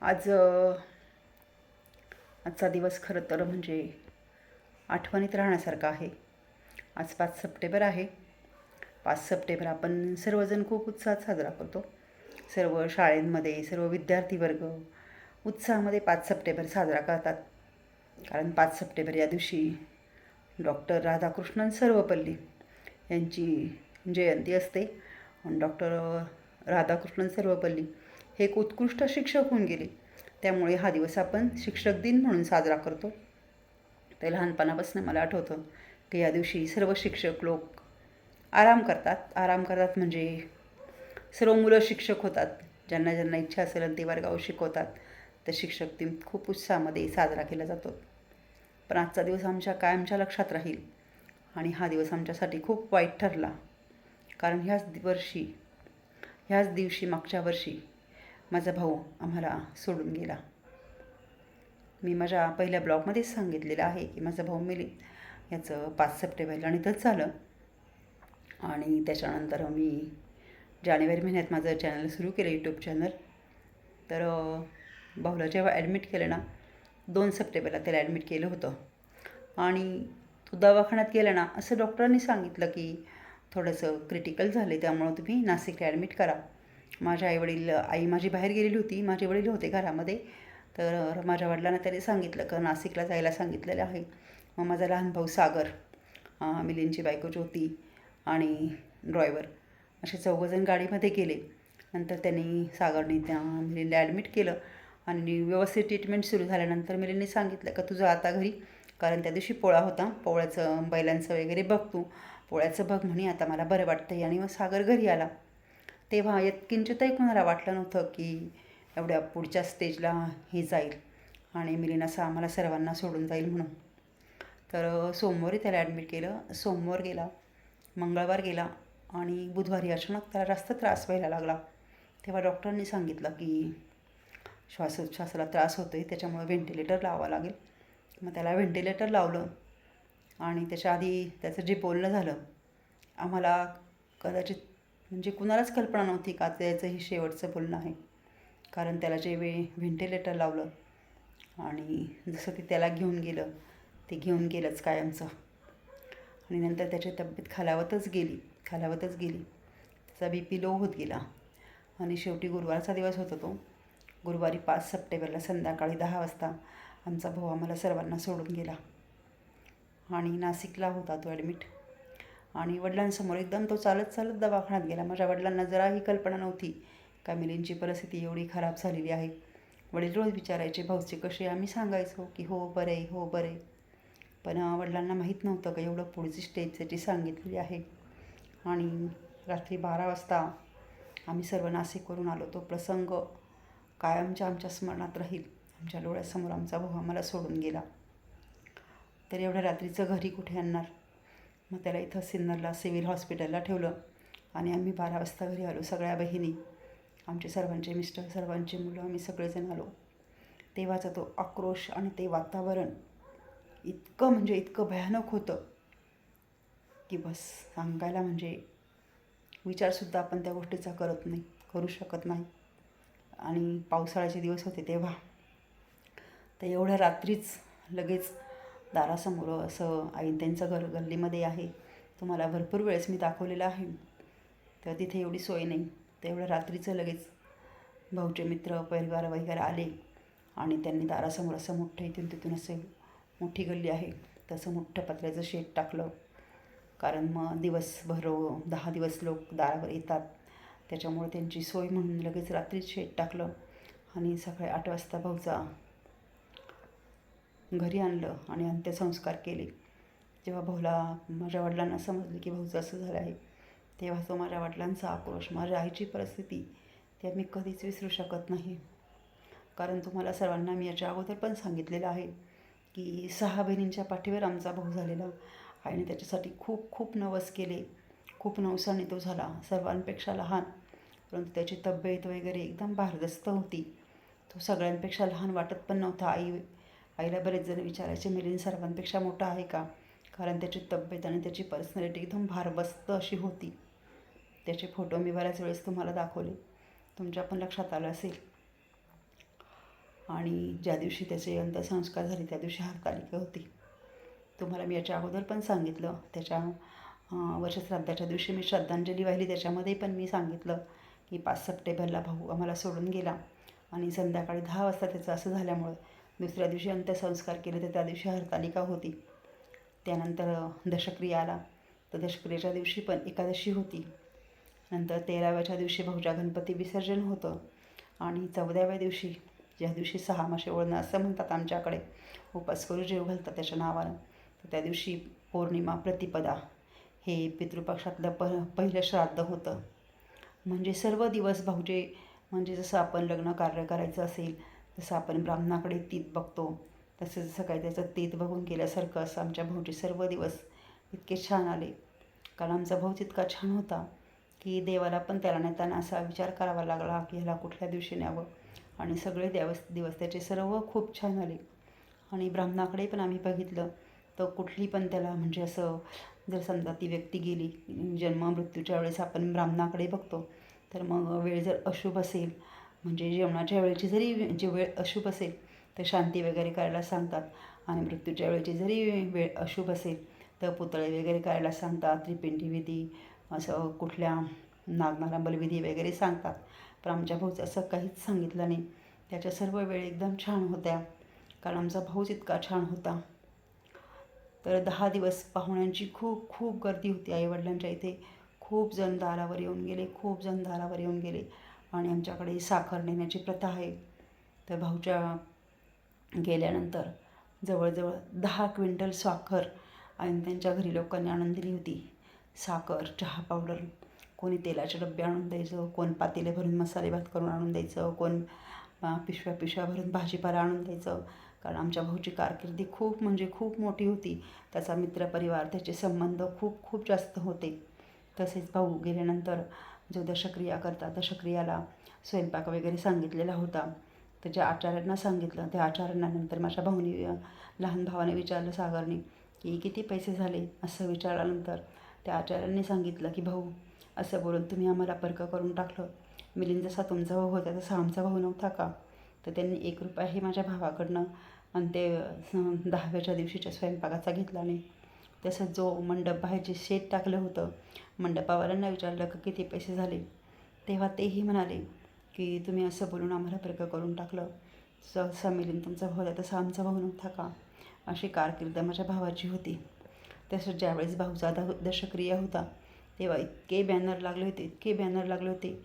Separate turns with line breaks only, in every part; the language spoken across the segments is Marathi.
आज आजचा दिवस खरं तर म्हणजे आठवणीत राहण्यासारखा आहे. आज पाच सप्टेंबर आहे. पाच सप्टेंबर आपण सर्वजण खूप उत्साहात साजरा करतो. सर्व शाळेंमध्ये सर्व विद्यार्थी वर्ग उत्साहामध्ये पाच सप्टेंबर साजरा करतात. कारण पाच सप्टेंबर या दिवशी डॉक्टर राधाकृष्णन सर्वपल्ली यांची जयंती असते. डॉक्टर राधाकृष्णन सर्वपल्ली हे एक उत्कृष्ट शिक्षक होऊन गेले. त्यामुळे हा दिवस आपण शिक्षक दिन म्हणून साजरा करतो. ते लहानपणापासून मला आठवतं की या दिवशी सर्व शिक्षक लोक आराम करतात. आराम करतात म्हणजे सर्व मुलं शिक्षक होतात. ज्यांना ज्यांना इच्छा असेल आणि ते वर्गावर शिकवतात तर शिक्षक दिन खूप उत्साहामध्ये साजरा केला जातो. पण आजचा दिवस आमच्या कायमच्या लक्षात राहील? आणि हा दिवस आमच्यासाठी खूप वाईट ठरला. कारण ह्याच वर्षी ह्याच दिवशी मागच्या वर्षी माझा भाऊ आम्हाला सोडून गेला. मी माझ्या पहिल्या ब्लॉगमध्येच सांगितलेलं आहे की माझा भाऊ मिली याचं पाच सप्टेंबरला निधन झालं. आणि त्याच्यानंतर मी जानेवारी महिन्यात माझं चॅनल सुरू केलं यूट्यूब चॅनल तर भाऊला जेव्हा ॲडमिट केलं ना दोन सप्टेंबरला त्याला ॲडमिट केलं होतं. आणि तो दवाखान्यात गेला ना असं डॉक्टरांनी सांगितलं की थोडंसं क्रिटिकल झालं त्यामुळं तुम्ही नाशिकला ॲडमिट करा. माझ्या आईवडील आई माझी बाहेर गेलेली होती माझे वडील होते घरामध्ये. तर माझ्या वडिलांना त्याने सांगितलं का नाशिकला जायला सांगितलेलं आहे. मग माझा लहान भाऊ सागर अं, बायको ज्योती आणि ड्रायव्हर असे चौघंजण गाडीमध्ये गेले. नंतर त्यांनी सागरने त्या मिलिंदला ॲडमिट केलं आणि व्यवस्थित ट्रीटमेंट सुरू झाल्यानंतर मिलिंदने सांगितलं का तुझं आता घरी कारण त्या दिवशी पोळा होता. पोळ्याचं बैलांचं वगैरे बघ तू. पोळ्याचं बघ म्हणे आता मला बरं वाटतं आहे आणि मग सागर घरी आला. तेव्हा यत्किंचितही कोणाला वाटलं नव्हतं की एवढ्या पुढच्या स्टेजला हे जाईल आणि मिलिन असं आम्हाला सर्वांना सोडून जाईल म्हणून. तर सोमवारी त्याला ॲडमिट केलं. सोमवार गेला मंगळवार गेला आणि बुधवारी अचानक त्याला जास्त त्रास व्हायला लागला. तेव्हा डॉक्टरांनी सांगितलं की श्वासोच्छ्वासाला त्रास होतो आहे त्याच्यामुळे व्हेंटिलेटर लावावं लागेल. मग त्याला व्हेंटिलेटर लावलं आणि त्याच्या आधी त्याचं जे बोलणं झालं आम्हाला कदाचित म्हणजे कुणालाच कल्पना नव्हती का त्याचं हे शेवटचं बोलणं आहे. कारण त्याला जे वेळी व्हेंटिलेटर लावलं आणि जसं ते त्याला घेऊन गेलं ते घेऊन गेलंच कायमचं. आणि नंतर त्याची तब्येत खालावतच गेली खालावतच गेली. त्याचा बी पी लो होत गेला. आणि शेवटी गुरुवारचा दिवस होता तो. गुरुवारी पाच सप्टेंबरला संध्याकाळी दहा वाजता आमचा भाऊ आम्हाला सर्वांना सोडून गेला. आणि नाशिकला होता तो ॲडमिट आणि वडिलांसमोर एकदम तो चालत चालत दवाखान्यात गेला. माझ्या वडिलांना जराही कल्पना नव्हती का मिलींची परिस्थिती एवढी खराब झालेली आहे. वडील रोज विचारायचे भाऊचे कसे आम्ही सांगायचो की हो बरे हो बरे पण वडिलांना माहीत नव्हतं का एवढं पुढची स्टेज त्याची सांगितलेली आहे. आणि रात्री बारा वाजता आम्ही सर्व नाशिकवरून आलो. तो प्रसंग कायमच्या आमच्या स्मरणात राहील. आमच्या डोळ्यासमोर आमचा भाऊ आम्हाला सोडून गेला. तर एवढ्या रात्रीचं घरी कुठे आणणार? मग त्याला इथं सिन्नरला सिव्हिल हॉस्पिटलला ठेवलं. आणि आम्ही बारा वाजता घरी आलो सगळ्या बहिणी आमचे सर्वांचे मिस्टर सर्वांचे मुलं आम्ही सगळेजण आलो. तेव्हाचा तो आक्रोश आणि ते वातावरण इतकं म्हणजे इतकं भयानक होतं की बस सांगायला म्हणजे विचारसुद्धा आपण त्या गोष्टीचा करत नाही करू शकत नाही. आणि पावसाळ्याचे दिवस होते तेव्हा. तर एवढ्या रात्रीच लगेच दारासमोर असं आई त्यांचं घर गल्लीमध्ये आहे. तुम्हाला भरपूर वेळेस मी दाखवलेलं आहे. तर तिथे एवढी सोय नाही. तर एवढं रात्रीचं लगेच भाऊचे मित्र परिवार वगैरे आले आणि त्यांनी दारासमोर असं मोठं इथून तिथून असं मोठी गल्ली आहे. तसं मोठं पत्र्याचं शेड टाकलं. कारण मग दिवसभर दहा दिवस लोक दारावर येतात. त्याच्यामुळे त्यांची सोय म्हणून लगेच रात्रीच शेड टाकलं. आणि सकाळी आठ वाजता भाऊचा घरी आणलं आणि अंत्यसंस्कार केले. जेव्हा भाऊला माझ्या वडिलांना समजलं की भाऊचं असं झालं आहे तेव्हा तो माझ्या वडिलांचा आक्रोश माझ्या आईची परिस्थिती ते मी कधीच विसरू शकत नाही. कारण तुम्हाला सर्वांना मी याच्या अगोदर पण सांगितलेलं आहे की सहा बहिणींच्या पाठीवर आमचा भाऊ झालेला आईने त्याच्यासाठी खूप खूप नवस केले. खूप नवसाने तो झाला सर्वांपेक्षा लहान. परंतु त्याची तब्येत वगैरे एकदम भारदस्त होती. तो सगळ्यांपेक्षा लहान वाटत पण नव्हता. आई आईला बरेच जण विचारायचे मिलिंद सर्वांपेक्षा मोठा आहे का? कारण त्याची तब्येत आणि त्याची पर्सनॅलिटी एकदम भारबस्त अशी होती. त्याचे फोटो मी बऱ्याच वेळेस तुम्हाला दाखवले. तुमच्या पण लक्षात आलं असेल. आणि ज्या दिवशी त्याचे अंत्यसंस्कार झाले त्या दिवशी हरतालिका होती. तुम्हाला मी याच्या अगोदर पण सांगितलं. त्याच्या वर्षश्राद्धाच्या दिवशी मी श्रद्धांजली वाहिली. त्याच्यामध्ये पण मी सांगितलं की पाच सप्टेंबरला भाऊ आम्हाला सोडून गेला. आणि संध्याकाळी दहा वाजता त्याचं असं झाल्यामुळं दुसऱ्या दिवशी अंत्यसंस्कार केले तर त्या दिवशी हरतालिका होती. त्यानंतर दशक्रिया आला. तर दशक्रियेच्या दिवशी पण एकादशी होती. नंतर तेराव्याच्या दिवशी भाऊच्या गणपती विसर्जन होतं. आणि चौदाव्या दिवशी ज्या दिवशी सहा मासे ओळणं असं म्हणतात आमच्याकडे उपास करू जेव घालतात त्याच्या नावानं तर त्या दिवशी पौर्णिमा प्रतिपदा हे पितृपक्षातलं प पहिलं श्राद्ध होतं. म्हणजे सर्व दिवस भाऊजे म्हणजे जसं आपण लग्न कार्य करायचं असेल जसं आपण ब्राह्मणाकडे तीत बघतो तसं जसं काही त्याचं तीत बघून केल्यासारखं असं आमच्या भाऊचे सर्व दिवस इतके छान आले. कारण आमचा भाऊ इतका छान होता की देवाला पण त्याला नेताना असा विचार करावा लागला की ह्याला कुठल्या दिवशी न्यावं. आणि सगळे दिवस दिवस त्याचे सर्व खूप छान आले. आणि ब्राह्मणाकडे पण आम्ही बघितलं तर कुठली पण त्याला म्हणजे असं जर समजा ती व्यक्ती गेली जन्म मृत्यूच्या वेळेस आपण ब्राह्मणाकडे बघतो तर मग वेळ जर अशुभ असेल म्हणजे जेवणाच्या वेळेची जरी जे वेळ अशुभ असेल तर शांती वगैरे करायला सांगतात. आणि मृत्यूच्या वेळेची जरी वेळ अशुभ असेल तर पुतळे वगैरे करायला सांगतात. त्रिपिंडी विधी असं कुठल्या नागनाला बलविधी वगैरे सांगतात. पण आमच्या भाऊचं असं काहीच सांगितलं नाही. त्याच्या सर्व वेळ एकदम छान होत्या. कारण आमचा भाऊच इतका छान होता. तर दहा दिवस पाहुण्यांची खूप खूप गर्दी होती. आईवडिलांच्या इथे खूप जण दारावर येऊन गेले खूप जण दारावर येऊन गेले. आणि आमच्याकडे साखर नेण्याची प्रथा आहे. तर भाऊच्या गेल्यानंतर जवळजवळ दहा क्विंटल साखर आणि त्यांच्या घरी लोकांनी आणून दिली होती. साखर चहा पावडर कोणी तेलाचे डबे आणून द्यायचं कोण पातेले भरून मसाले भात करून आणून द्यायचं कोण पिशव्या पिशव्या भरून भाजीपाला आणून द्यायचं. कारण आमच्या भाऊची कारकिर्दी खूप म्हणजे खूप मोठी होती. त्याचा मित्रपरिवार त्याचे संबंध खूप खूप जास्त होते. तसेच भाऊ गेल्यानंतर जो दशक्रिया करतात दशक्रियाला स्वयंपाक वगैरे सांगितलेला होता. त्याच्या आचार्यांना सांगितलं त्या आचार्यांना नंतर माझ्या भाऊनी लहान भावाने विचारलं सागरने की किती पैसे झाले? असं विचारल्यानंतर त्या आचार्यांनी सांगितलं की भाऊ असं बोलून तुम्ही आम्हाला पर्क करून टाकलं. मिलिंद जसा तुमचा भाऊ होता तसा आमचा भाऊ नव्हता का? तर त्यांनी एक रुपयाही माझ्या भावाकडनं आणि ते दहाव्याच्या दिवशीच्या स्वयंपाकाचा घेतला नाही. तसंच जो मंडप बाहेरचे शेत टाकलं होतं मंडपावाल्यांना विचारलं का किती पैसे झाले? तेव्हा तेही म्हणाले की तुम्ही असं बोलून आम्हाला पर्क करून टाकलं. सहसा मिलिंद तुमचा भाऊ होता तसा आमचा भाऊ नव्हता का? अशी कारकीर्द माझ्या भावाची होती. तसंच ज्यावेळेस भाऊचा द दशक्रिया होता तेव्हा इतके बॅनर लागले होते इतके बॅनर लागले होते.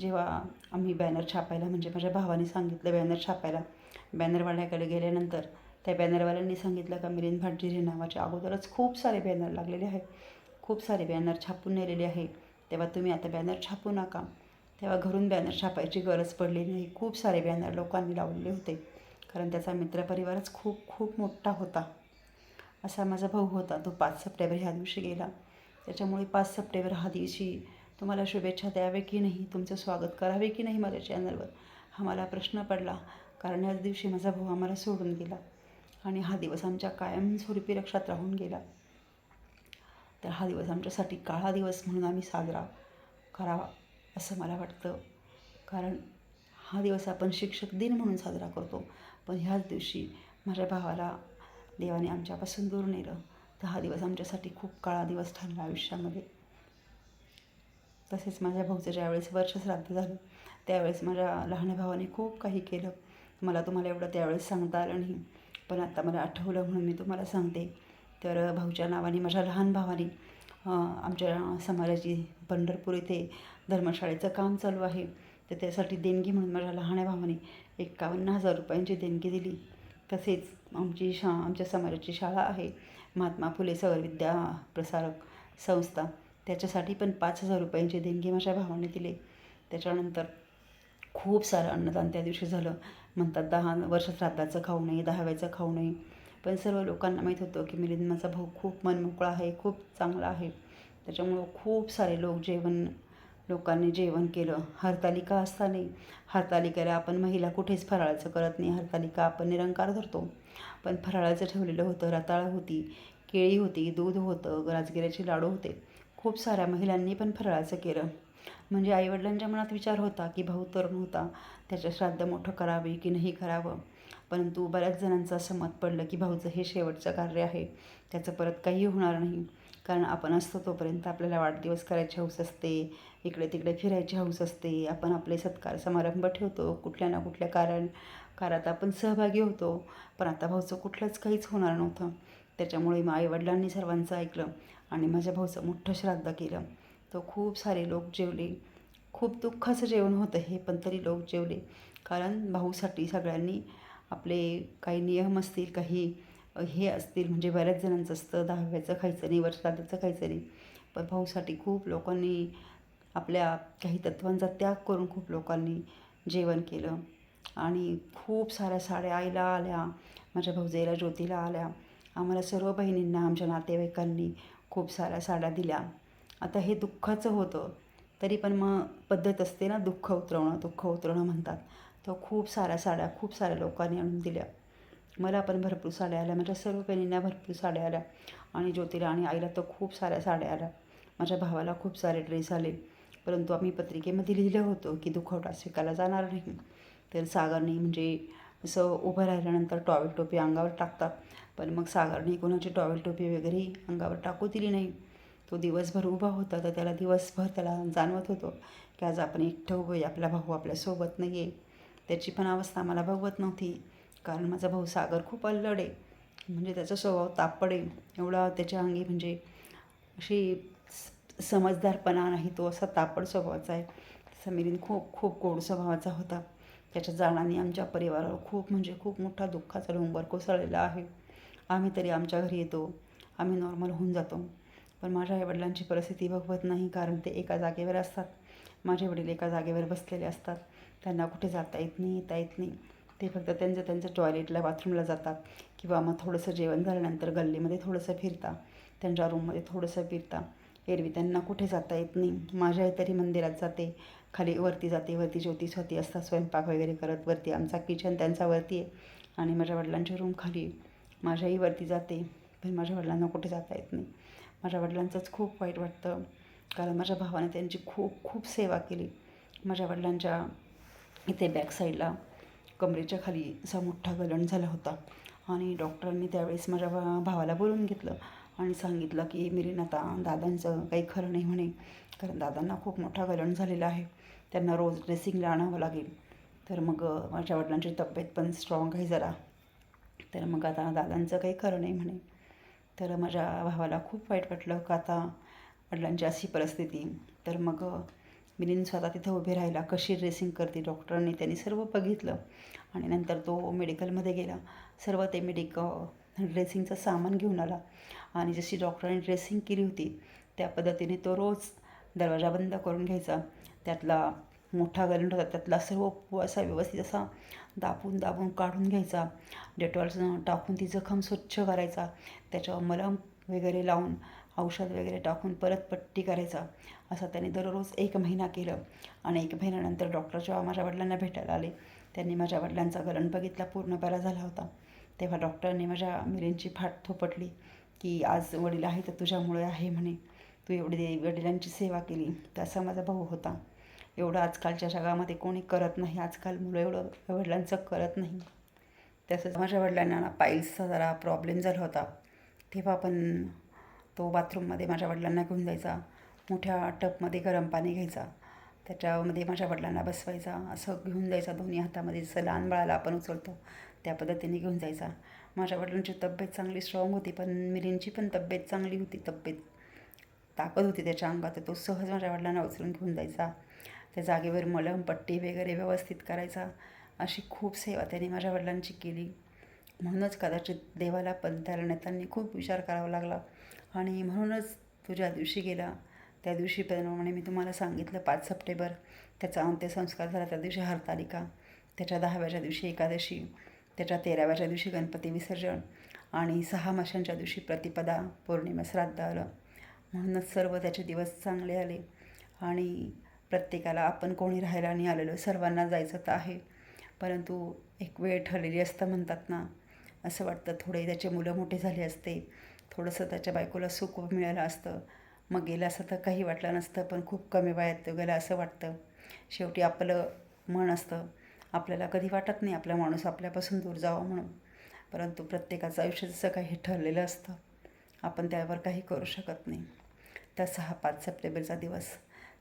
जेव्हा आम्ही बॅनर छापायला म्हणजे माझ्या भावाने सांगितलं बॅनर छापायला बॅनरवाल्याकडे गेल्यानंतर त्या बॅनरवाल्यांनी सांगितलं का मिलिंद भाटजिरे नावाचे अगोदरच खूप सारे बॅनर लागलेले आहेत. खूप सारे बॅनर छापून नेलेले आहे. तेव्हा तुम्ही आता बॅनर छापू नका. तेव्हा घरून बॅनर छापायची गरज पडलेली नाही. खूप सारे बॅनर लोकांनी लावलेले होते. कारण त्याचा मित्रपरिवारच खूप खूप मोठा होता. असा माझा भाऊ होता. तो पाच सप्टेंबर ह्या दिवशी गेला. त्याच्यामुळे पाच सप्टेंबर हा दिवशी तुम्हाला शुभेच्छा द्यावे की नाही? तुमचं स्वागत करावे की नाही माझ्या चॅनलवर? हा मला प्रश्न पडला. कारण याच दिवशी माझा भाऊ आम्हाला सोडून गेला. आणि हा दिवस आमच्या कायमस्वरूपी लक्षात राहून गेला. तर हा दिवस आमच्यासाठी काळा दिवस म्हणून आम्ही साजरा करावा असं मला वाटतं. कारण हा दिवस आपण शिक्षक दिन म्हणून साजरा करतो. पण ह्याच दिवशी माझ्या भावाला देवाने आमच्यापासून दूर नेलं. तर हा दिवस आमच्यासाठी खूप काळा दिवस ठरला आयुष्यामध्ये. तसेच माझ्या भाऊचं ज्यावेळेस वर्षश्राद्ध झालं त्यावेळेस माझ्या लहान भावाने खूप काही केलं. मला तुम्हाला एवढं त्यावेळेस सांगता आलं नाही. पण आता मला आठवलं म्हणून मी तुम्हाला सांगते. तर भाऊच्या नावाने माझ्या लहान भावाने आमच्या समाजाची पंढरपूर येथे धर्मशाळेचं काम चालू आहे. तर त्यासाठी देणगी म्हणून माझ्या लहान भावाने एक्कावन्न हजार रुपयांची देणगी दिली. तसेच आमची शा आमच्या समाजाची शाळा आहे. महात्मा फुले सौर विद्या प्रसारक संस्था. त्याच्यासाठी पण पाच हजार रुपयांची देणगी माझ्या भावाने दिले. त्याच्यानंतर खूप सारं अन्नदान त्या दिवशी झालं. म्हणतात दहा वर्ष श्राद्धाचं खाऊ नये दहाव्याचं खाऊ नये. पण सर्व लोकांना माहीत होतं की मिलिंद माझा भाऊ खूप मनमोकळा आहे खूप चांगला आहे. त्याच्यामुळं खूप सारे लोक जेवण लोकांनी जेवण केलं. हरतालिका असताना हरतालिकेला आपण महिला कुठेच फराळाचं करत नाही. हरतालिका आपण निरंकार धरतो. पण फराळाचं ठेवलेलं होतं रताळं होती केळी होती दूध होतं राजगिऱ्याचे लाडू होते. खूप साऱ्या महिलांनी पण फराळाचं केलं. म्हणजे आईवडिलांच्या मनात विचार होता की भाऊ तरुण होता. त्याचं श्राद्ध मोठं करावे की नाही करावं? परंतु बऱ्याच जणांचं असं मत पडलं की भाऊचं हे शेवटचं कार्य आहे त्याचं परत काही होणार नाही. कारण आपण असतो तोपर्यंत आपल्याला वाढदिवस करायची हौस असते इकडे तिकडे फिरायची हौस असते आपण आपले सत्कार समारंभ ठेवतो कुठल्या ना कुठल्या कारण कारात आपण सहभागी होतो. पण आता भाऊचं कुठलंच काहीच होणार नव्हतं. त्याच्यामुळे मग आईवडिलांनी सर्वांचं ऐकलं आणि माझ्या भाऊचं मोठं श्राद्ध केलं. तो खूप सारे लोक जेवले. खूप दुःखाचं जेवण होतं हे पण तरी लोक जेवले. कारण भाऊसाठी सगळ्यांनी आपले काही नियम असतील काही हे असतील म्हणजे बऱ्याच जणांचं असतं दहाव्याचं खायचं नाही वर्षाचं खायचं नाही. पण भाऊसाठी खूप लोकांनी आपल्या काही तत्वांचा त्याग करून खूप लोकांनी जेवण केलं. आणि खूप साऱ्या साड्या आईला आल्या माझ्या भाऊजाईला ज्योतीला आल्या. आम्हाला सर्व बहिणींना आमच्या नातेवाईकांनी खूप साऱ्या साड्या दिल्या. आता हे दुःखाचं होतं तरी पण मग पद्धत असते ना दुःख उतरवणं दुःख उतरवणं म्हणतात. तर खूप साऱ्या साड्या खूप साऱ्या लोकांनी आणून दिल्या. मला पण भरपूर साड्या आल्या. माझ्या सर्व बहिणींना भरपूर साड्या आल्या. आणि ज्योतीला आणि आईला तर खूप साऱ्या साड्या आल्या. माझ्या भावाला खूप सारे ड्रेस आले. परंतु आम्ही पत्रिकेमध्ये लिहिलं होतं की दुखवटा स्वीकारला जाणार नाही. तर सागरने म्हणजे असं उभं राहिल्यानंतर टॉवेल टोपी अंगावर टाकतात पण मग सागरने कोणाची टॉवेल टोपी वगैरे अंगावर टाकू दिली नाही. तो दिवसभर उभा होता. तर त्याला दिवसभर त्याला जाणवत होतो की आज आपण एकटं उभं आहे. आपला भाऊ आपल्यासोबत नाही आहे त्याची पण अवस्था मला भगवत नव्हती. कारण माझा भाऊ सागर खूप अल्लड आहे. म्हणजे त्याचा स्वभाव तापड आहे. एवढा त्याच्या अंगी म्हणजे अशी स- समजदारपणा नाही तो असा तापड स्वभावाचा आहे. समीरीन खूप खूप गोड स्वभावाचा होता. त्याच्या जाण्याने आमच्या परिवारावर खूप म्हणजे खूप मोठा दुःखाचा डोंगर कोसळलेला आहे. आम्ही तरी आमच्या घरी येतो. आम्ही नॉर्मल होऊन जातो. पण माझ्या आईवडिलांची परिस्थिती बघवत नाही कारण ते एका जागेवर असतात. माझे वडील एका जागेवर बसलेले असतात. त्यांना कुठे जाता येत नाही येता येत नाही. ते फक्त त्यांचं त्यांचं टॉयलेटला बाथरूमला जातात. किंवा मग थोडंसं जेवण झाल्यानंतर गल्लीमध्ये थोडंसं फिरता. त्यांच्या रूममध्ये थोडंसं फिरता. एरवी त्यांना कुठे जाता येत नाही. माझ्या तरी मंदिरात जाते. खाली वरती जाते वरती ज्योती स्वती असतात स्वयंपाक वगैरे करत. वरती आमचा किचन त्यांचा वरती आहे. आणि माझ्या वडिलांची रूम खाली माझ्याही वरती जाते. पण माझ्या वडिलांना कुठे जाता येत नाही. माझ्या वडिलांचंच खूप वाईट वाटतं. कारण माझ्या भावाने त्यांची खूप खूप सेवा केली. माझ्या वडिलांच्या इथे बॅक साईडला कमरेच्या खाली असा मोठा गलण झाला होता. आणि डॉक्टरांनी त्यावेळेस माझ्या भावाला बोलून घेतलं आणि सांगितलं की मिरीन आता दादांचं काही खरं नाही म्हणे. कारण दादांना खूप मोठा गलण झालेला आहे. त्यांना रोज ड्रेसिंगला आणावं लागेल. तर मग माझ्या वडिलांची तब्येत पण स्ट्रॉंग आहे जरा. तर मग आता दादांचं काही खरं नाही म्हणे. तर माझ्या भावाला खूप वाईट वाटलं. का आता वडिलांची अशी परिस्थिती. तर मग मिलिंद स्वतः तिथं उभे राहिला. कशी ड्रेसिंग करते डॉक्टरांनी त्यांनी सर्व बघितलं. आणि नंतर तो मेडिकलमध्ये गेला. सर्व ते मेडिक ड्रेसिंगचं सामान घेऊन आला. आणि जशी डॉक्टरांनी ड्रेसिंग केली होती त्या पद्धतीने तो रोज दरवाजा बंद करून घ्यायचा. त्यातला मोठा गलंड होता त्यातला सर्व असा व्यवस्थित असा दाबून दाबून काढून घ्यायचा. डेटॉल टाकून ती जखम स्वच्छ करायचा. त्याच्यावर मलम वगैरे लावून औषध वगैरे टाकून परत पट्टी करायचा असं त्याने दररोज एक महिना केलं. आणि एक महिन्यानंतर डॉक्टर जेव्हा माझ्या वडिलांना भेटायला आले त्यांनी माझ्या वडिलांचा गलन बघितला पूर्ण बरा झाला होता. तेव्हा डॉक्टरने माझ्या मिरींची फाट थोपटली की आज वडील आहे तर तुझ्यामुळे आहे म्हणे. तू एवढी वडिलांची सेवा केली तर असा माझा भाऊ होता. एवढं आजकालच्या जगामध्ये कोणी करत नाही आजकाल मुलं एवढं वडिलांचं करत नाही. तसंच माझ्या वडिलांना ना पाईल्सचा जरा प्रॉब्लेम झाला होता. तेव्हा पण तो बाथरूममध्ये माझ्या वडिलांना घेऊन जायचा. मोठ्या टपमध्ये गरम पाणी घ्यायचा. त्याच्यामध्ये माझ्या वडिलांना बसवायचा. असं घेऊन जायचा दोन्ही हातामध्ये. जसं लहान बाळाला आपण उचलतो त्या पद्धतीने घेऊन जायचा. माझ्या वडिलांची तब्येत चांगली स्ट्रॉंग होती पण मिरींची पण तब्येत चांगली होती. तब्येत ताकद होती त्याच्या अंगात. तो सहज माझ्या वडिलांना उचलून घेऊन जायचा. त्या जागेवर मलम पट्टी वगैरे व्यवस्थित करायचा. अशी खूप सेवा त्याने माझ्या वडिलांची केली. म्हणूनच कदाचित देवाला पण त्याला नेत्यांनी खूप विचार करावा लागला. आणि म्हणूनच तो ज्या दिवशी गेला त्या दिवशी प्रमाणे मी तुम्हाला सांगितलं पाच सप्टेंबर त्याचा अंत्यसंस्कार झाला त्या दिवशी हरतालिका त्याच्या दहाव्याच्या दिवशी एकादशी त्याच्या तेराव्याच्या दिवशी गणपती विसर्जन आणि सहा माशांच्या दिवशी प्रतिपदा पौर्णिमा श्राद्ध आलं. म्हणूनच सर्व त्याचे दिवस चांगले आले आणि प्रत्येकाला आपण कोणी राहायला नाही आलेलो सर्वांना जायचं तर आहे. परंतु एक वेळ ठरलेली असतं म्हणतात ना असं वाटतं थोडे त्याचे मुलं मोठे झाले असते थोडंसं त्याच्या बायकोला सुख मिळालं असतं. मग गेलं असं तर काही वाटलं नसतं पण खूप कमी वयात तो गेला असं वाटतं. शेवटी आपलं मन असतं. आपल्याला कधी वाटत नाही आपला माणूस आपल्यापासून दूर जावं म्हणून. परंतु प्रत्येकाचं आयुष्य जसं काही ठरलेलं असतं आपण त्यावर काही करू शकत नाही. तसा हा पाच सप्टेंबरचा दिवस.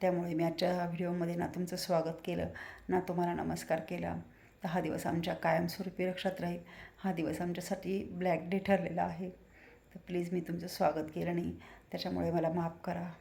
त्यामुळे मी आजच्या व्हिडिओमध्ये ना तुमचं स्वागत केलं ना तुम्हाला नमस्कार केला. तर हा दिवस आमच्या कायमस्वरूपी लक्षात राहील. हा दिवस आमच्यासाठी ब्लॅक डे ठरलेला आहे. तर प्लीज मी तुमचं स्वागत केलं नाही. त्याच्यामुळे मला माफ करा.